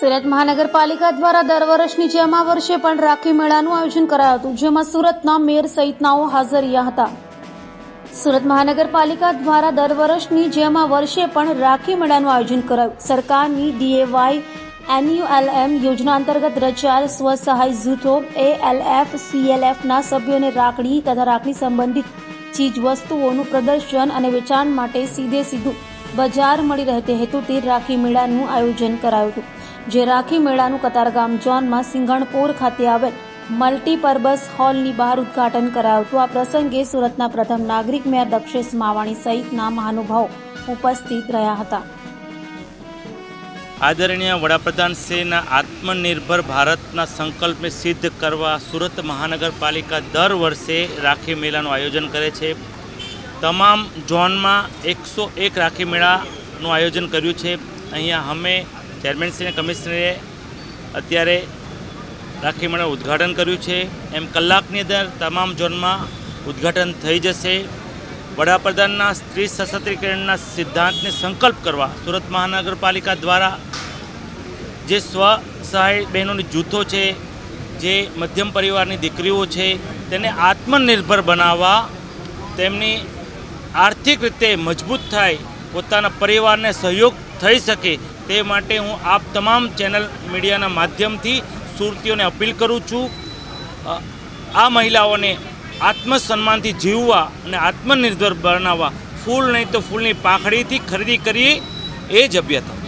સુરત મહાનગરપાલિકા દ્વારા દર વર્ષની જેમ આ વર્ષે પણ રાખી મેળાનું આયોજન કરાયું હતું, જેમાં સુરતના મેયર સહિતનાઓ હાજર રહ્યા હતા. સુરત મહાનગરપાલિકા દ્વારા દર વર્ષની જેમ આ વર્ષે પણ રાખી મેળાનું આયોજન કરાયું. સરકારની ડીએવાય એનયુએલએમ યોજના અંતર્ગત રચાયેલ સ્વસહાય જૂથો, એએલએફ, સીએલએફના સભ્યોને રાખડી તથા રાખડી સંબંધિત ચીજ વસ્તુઓનું પ્રદર્શન અને વેચાણ માટે સીધે સીધું બજાર મળી રહે તે હેતુથી રાખી મેળાનું આયોજન કરાયું હતું. જે રાખી મેળાનું કતારગામ ઝોનમાં સિંઘણપોર ખાતે આવેલ મલ્ટીપર્પઝ હોલની બહાર ઉદ્ઘાટન કરાયું. હતું આ પ્રસંગે સુરતના પ્રથમ નાગરિક મેયર દક્ષેશ માવાણી સહિતના મહાનુભાવો ઉપસ્થિત રહ્યા હતા. આદરણીય વડાપ્રધાન શ્રીના આત્મનિર્ભર ભારતના સંકલ્પને સિદ્ધ કરવા સુરત મહાનગરપાલિકા દર વર્ષે રાખી મેળાનું આયોજન કરે છે. તમામ ઝોનમાં એકસો એક રાખી મેળાનું આયોજન કર્યું છે. અહીંયા અમે ચેરમેનશ્રી અને કમિશનરે અત્યારે રાખી મેળાનું ઉદ્ઘાટન કર્યું છે. એમ કલાકની અંદર તમામ ઝોનમાં ઉદ્ઘાટન થઈ જશે. વડાપ્રધાનના સ્ત્રી સશક્તિકરણના સિદ્ધાંતને સંકલ્પ કરવા સુરત મહાનગરપાલિકા દ્વારા જે સ્વ સહાય બહેનોની જૂથો છે, જે મધ્યમ પરિવારની દીકરીઓ છે, તેને આત્મનિર્ભર બનાવવા તેમની આર્થિક રીતે મજબૂત થાય પોતાના પરિવારને સહયોગ થઈ શકે તે માટે હું આપ તમામ ચેનલ મીડિયાના માધ્યમથી સુરતીઓને અપીલ કરું છું. આ મહિલાઓને આત્મસન્માનથી જીવવા અને આત્મનિર્ભર બનાવવા, ફૂલ નહીં તો ફૂલની પાંખડીથી ખરીદી કરીએ એ જ અભ્યતા